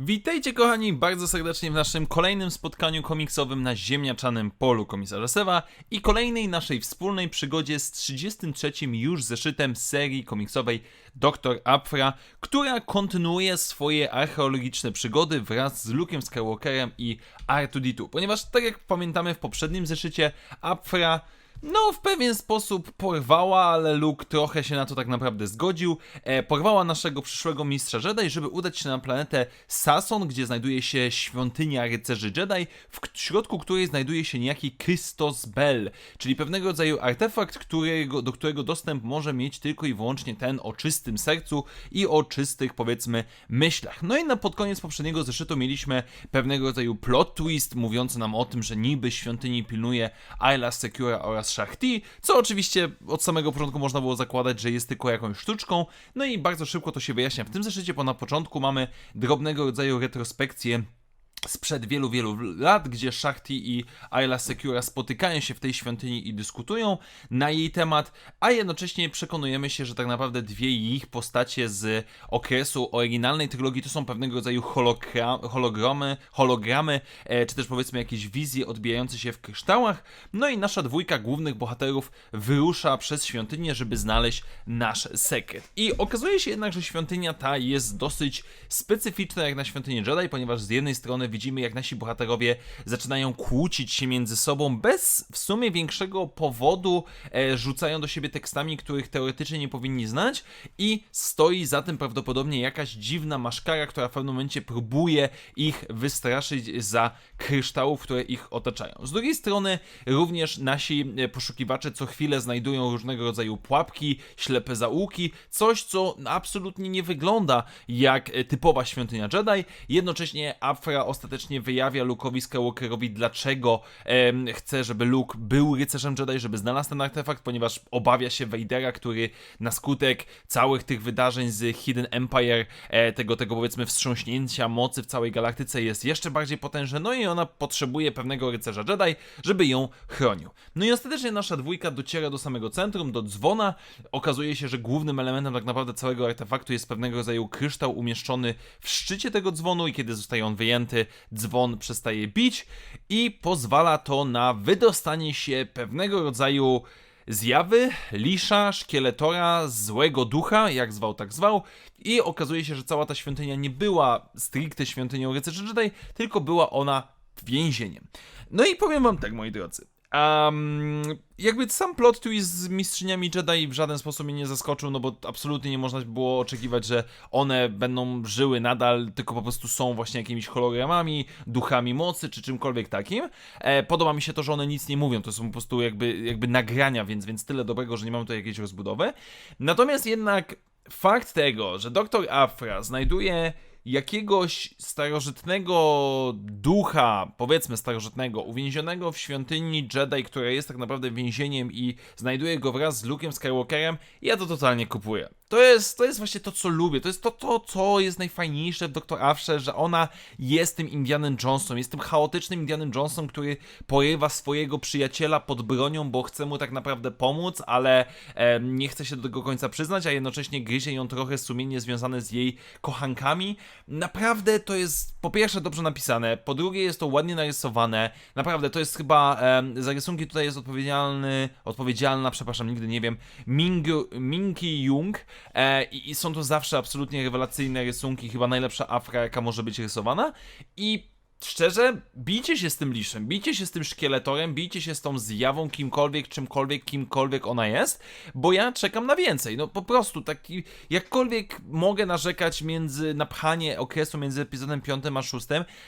Witajcie kochani bardzo serdecznie w naszym kolejnym spotkaniu komiksowym na ziemniaczanym polu komisarza Sewa i kolejnej naszej wspólnej przygodzie z 33 już zeszytem serii komiksowej Dr. Apfra, która kontynuuje swoje archeologiczne przygody wraz z Luke'em Skywalkerem i R2-D2, ponieważ tak jak pamiętamy w poprzednim zeszycie Apfra no, w pewien sposób porwała, ale Luke trochę się na to tak naprawdę zgodził. E, porwała naszego przyszłego mistrza Jedi, żeby udać się na planetę Sason, gdzie znajduje się świątynia rycerzy Jedi, w środku której znajduje się niejaki Christos Bell, czyli pewnego rodzaju artefakt, którego, do którego dostęp może mieć tylko i wyłącznie ten o czystym sercu i o czystych, powiedzmy, myślach. No i na pod koniec poprzedniego zeszytu mieliśmy pewnego rodzaju plot twist, mówiący nam o tym, że niby świątyni pilnuje Ayla Secura oraz Shakti, co oczywiście od samego początku można było zakładać, że jest tylko jakąś sztuczką, no i bardzo szybko to się wyjaśnia. W tym zeszycie, bo na początku mamy drobnego rodzaju retrospekcję sprzed wielu, wielu lat, gdzie Shakti i Ayla Secura spotykają się w tej świątyni i dyskutują na jej temat, a jednocześnie przekonujemy się, że tak naprawdę dwie ich postacie z okresu oryginalnej trylogii to są pewnego rodzaju hologra- hologramy, hologramy, e, czy też powiedzmy jakieś wizje odbijające się w kryształach. No i nasza dwójka głównych bohaterów wyrusza przez świątynię, żeby znaleźć nasz sekret. I okazuje się jednak, że świątynia ta jest dosyć specyficzna jak na świątynię Jedi, ponieważ z jednej strony widzimy, jak nasi bohaterowie zaczynają kłócić się między sobą bez w sumie większego powodu, e, rzucają do siebie tekstami, których teoretycznie nie powinni znać i stoi za tym prawdopodobnie jakaś dziwna maszkara, która w pewnym momencie próbuje ich wystraszyć za kryształów, które ich otaczają. Z drugiej strony również nasi e, poszukiwacze co chwilę znajdują różnego rodzaju pułapki, ślepe zaułki, coś co absolutnie nie wygląda jak e, typowa świątynia Jedi. Jednocześnie Afra ostatecznie wyjawia Luke'owi Skywalkerowi, dlaczego chce, żeby Luke był rycerzem Jedi, żeby znalazł ten artefakt, ponieważ obawia się Vadera, który na skutek całych tych wydarzeń z Hidden Empire, e, tego, tego powiedzmy wstrząśnięcia mocy w całej galaktyce jest jeszcze bardziej potężny, no i ona potrzebuje pewnego rycerza Jedi, żeby ją chronił. No i ostatecznie nasza dwójka dociera do samego centrum, do dzwona. Okazuje się, że głównym elementem tak naprawdę całego artefaktu jest pewnego rodzaju kryształ umieszczony w szczycie tego dzwonu i kiedy zostaje on wyjęty, dzwon przestaje bić i pozwala to na wydostanie się pewnego rodzaju zjawy, lisza, szkieletora, złego ducha, jak zwał, tak zwał. I okazuje się, że cała ta świątynia nie była stricte świątynią rycerzy Jedi, tylko była ona więzieniem. No i powiem wam tak, moi drodzy. Um, jakby sam plot twist z mistrzyniami Jedi w żaden sposób mnie nie zaskoczył, no bo absolutnie nie można było oczekiwać, że one będą żyły nadal, tylko po prostu są właśnie jakimiś hologramami, duchami mocy, czy czymkolwiek takim. E, podoba mi się to, że one nic nie mówią, to są po prostu jakby, jakby nagrania, więc, więc tyle dobrego, że nie mamy tu jakiejś rozbudowy. Natomiast jednak fakt tego, że Dr. Afra znajduje jakiegoś starożytnego ducha, powiedzmy starożytnego, uwięzionego w świątyni Jedi, która jest tak naprawdę więzieniem i znajduje go wraz z Luke'em Skywalkerem, ja to totalnie kupuję. To jest, to jest właśnie to, co lubię. To jest to, to, co jest najfajniejsze w Dr. Afrze, że ona jest tym Indianem Johnson, jest tym chaotycznym Indianem Johnson, który porywa swojego przyjaciela pod bronią, bo chce mu tak naprawdę pomóc, ale e, nie chce się do tego końca przyznać, a jednocześnie gryzie ją trochę sumienie związane z jej kochankami. Naprawdę to jest po pierwsze dobrze napisane, po drugie jest to ładnie narysowane. Naprawdę to jest chyba e, za rysunki tutaj jest odpowiedzialny, odpowiedzialna, przepraszam, nigdy nie wiem, Ming, Minki Jung. E, i, I są to zawsze absolutnie rewelacyjne rysunki, chyba najlepsza Afra, jaka może być rysowana. I szczerze, bijcie się z tym liszem, bijcie się z tym szkieletorem, bijcie się z tą zjawą, kimkolwiek, czymkolwiek, kimkolwiek ona jest, bo ja czekam na więcej. No po prostu, taki, jakkolwiek mogę narzekać między, na pchanie okresu między epizodem 5 a 6,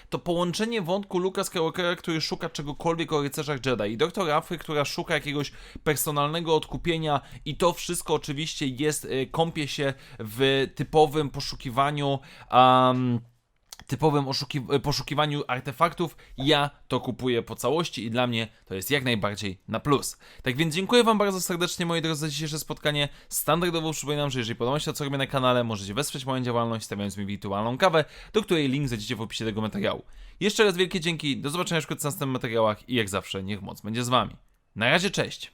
to połączenie wątku Luka Skywalkera, który szuka czegokolwiek o rycerzach Jedi i doktor Afry, która szuka jakiegoś personalnego odkupienia i to wszystko oczywiście jest, y, kąpie się w typowym poszukiwaniu um, typowym oszuki- poszukiwaniu artefaktów, ja to kupuję po całości i dla mnie to jest jak najbardziej na plus. Tak więc dziękuję Wam bardzo serdecznie, moi drodzy, za dzisiejsze spotkanie. Standardowo przypominam, że jeżeli podoba się to, co robię na kanale, możecie wesprzeć moją działalność, stawiając mi wirtualną kawę, do której link znajdziecie w opisie tego materiału. Jeszcze raz wielkie dzięki, do zobaczenia wkrótce w następnych materiałach i jak zawsze, niech moc będzie z Wami. Na razie, cześć!